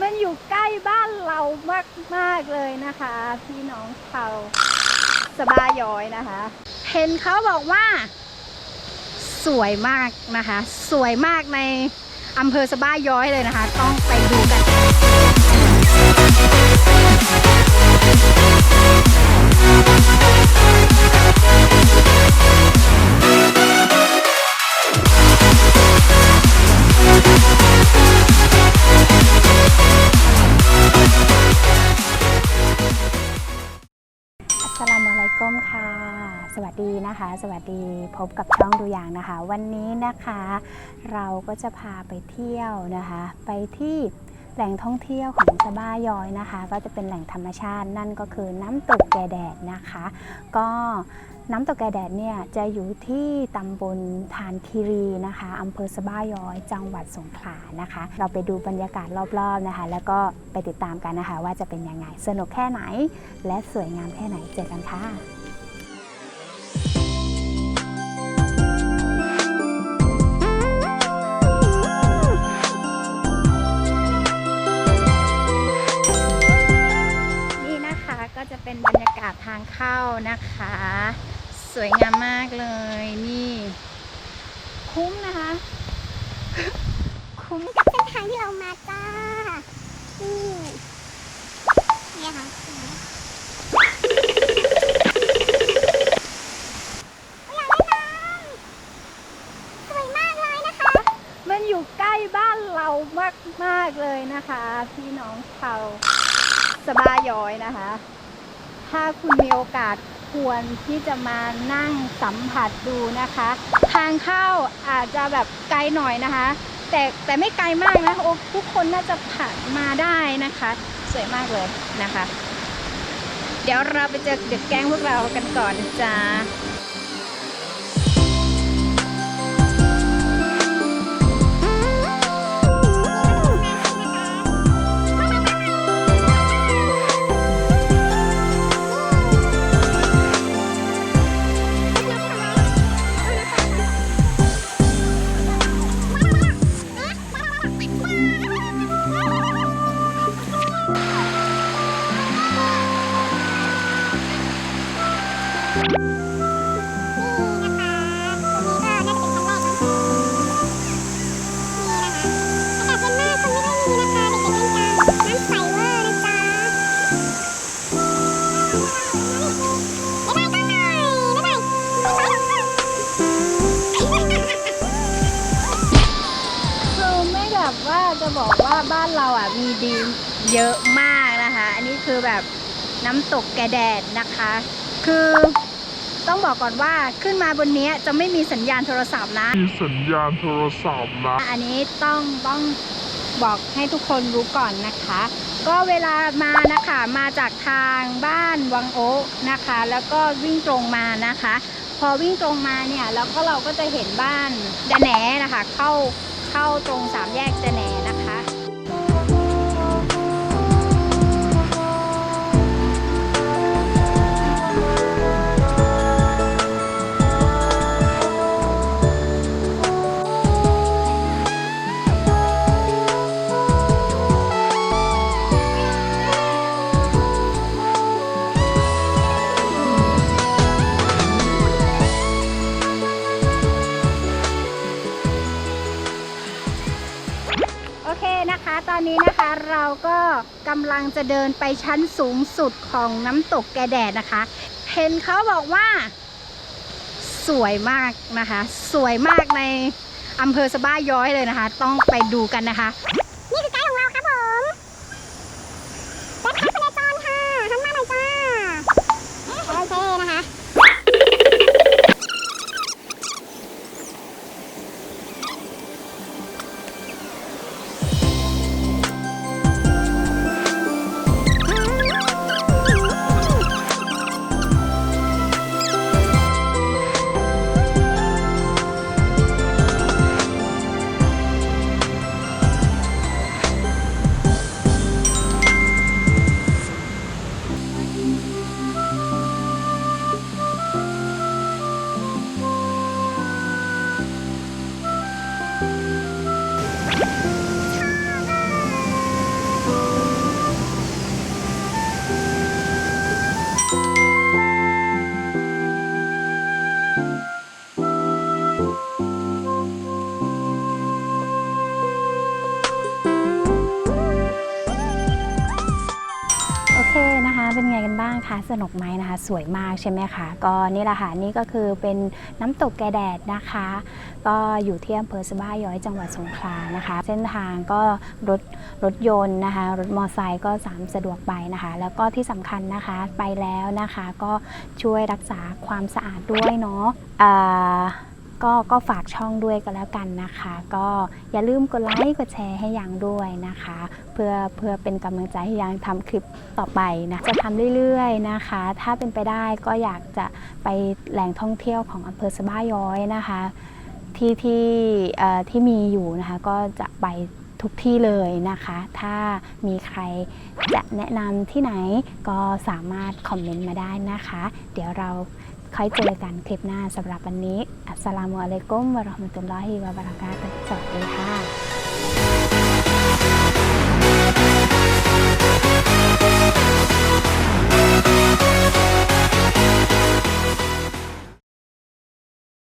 มันอยู่ใกล้บ้านเรามาก ๆ เลยนะคะ พี่น้องชาวสบายย้อยนะคะ เห็นเขาบอกว่า สวยมากนะคะ สวยมากในอำเภอสบายย้อยเลยนะคะ ต้องไปดูกัน สลามุอะลัยก้มค่ะ สวัสดีนะคะ สวัสดีพบกับช่องดูอย่างนะคะ วันนี้นะคะ เราก็จะพาไปเที่ยวนะคะ ไปที่ แหล่งท่องเที่ยวของสบ้ายอยนะคะ ก็จะเป็นแหล่งธรรมชาตินั่นก็คือน้ำตกแกแดดนะคะ ก็น้ำตกแกแดดเนี่ยจะอยู่ที่ตำบลทานคีรีนะคะอำเภอสบ้าย้อย จังหวัดสงขลานะคะ เราไปดูบรรยากาศรอบๆนะคะ แล้วก็ไปติดตามกันนะคะ ว่าจะเป็นยังไงสนุกแค่ไหน และสวยงามแค่ไหนเจอกันค่ะ เข้านะคะ สวยงามมากเลยนี่ คุ้มนะคะ คุ้มกับเส้นทางที่เรามาจ้านี่นี่ค่ะอยากเล่นน้ำสวยมากเลยนะคะมันอยู่ใกล้บ้านเรามาก ๆ เลยนะคะ พี่น้องชาวสบายย้อยนะคะ ถ้าคุณมีโอกาสควรที่จะมานั่งสัมผัสดูนะคะ ทางเข้าอาจจะแบบไกลหน่อยนะคะ แต่แต่ไม่ไกลมากนะโอ้ทุกคนน่าจะผ่านมาได้นะคะ สวยมากเลยนะคะ เดี๋ยวเราไปเจอเด็กแก๊งพวกเรากันก่อนจ้า ว่าจะบอกว่าบ้านเราอะมีดีเยอะมากนะคะ อันนี้คือแบบน้ำตกแกแดดนะคะ คือต้องบอกก่อนว่าขึ้นมาบนเนี้ยจะไม่มีสัญญาณโทรศัพท์นะ มีสัญญาณโทรศัพท์นะ อันนี้ต้องต้องบอกให้ทุกคนรู้ก่อนนะคะ ก็เวลามานะคะมาจากทางบ้านวังโอ๊กนะคะ แล้วก็วิ่งตรงมานะคะ พอวิ่งตรงมาเนี่ยแล้วก็เราก็จะเห็นบ้านดะแหนนะคะ เข้าเข้าตรงสามแยกดะแหน ตอนนี้นะคะเราก็กำลังจะเดินไปชั้นสูงสุดของน้ำตกแกแดดนะคะ เห็นเขาบอกว่า สวยมากนะคะ สวยมากในอำเภอสะบ้าย้อยเลยนะคะ ต้องไปดูกันนะคะ ไงกันบ้างคะสนุกไหมนะคะ สวยมากใช่ไหมคะก็นี่แหละค่ะนี่ก็คือเป็นน้ำตกแกแดดนะคะ ก็อยู่ที่อำเภอสบ้าย้อยจังหวัดสงขลานะคะ เส้นทางก็รถรถยนต์นะคะ รถมอเตอร์ไซค์ก็สามสะดวกไปนะคะ แล้วก็ที่สำคัญนะคะไปแล้วนะคะ ก็ช่วยรักษาความสะอาดด้วยเนาะ ก็ก็ฝากช่องด้วยก็แล้วกันนะคะ ก็อย่าลืมกดไลค์กดแชร์ให้ยังด้วยนะคะ เพื่อเพื่อเป็นกำลังใจให้ยังทำคลิปต่อไปนะจะทำเรื่อยๆนะคะ ถ้าเป็นไปได้ก็อยากจะไปแหล่งท่องเที่ยวของอำเภอสบ้าย้อยนะคะที่ที่ที่มีอยู่นะคะก็จะไปทุกที่เลยนะคะ ถ้ามีใครจะแนะนำที่ไหนก็สามารถคอมเมนต์มาได้นะคะ เดี๋ยวเรา ค่อยเจอกันคลิปหน้าสำหรับวันนี้ อัสสลามุอะลัยกุมวะราะห์มะตุลลอฮิวะบะเราะกาตุฮ์สวัสดีค่ะ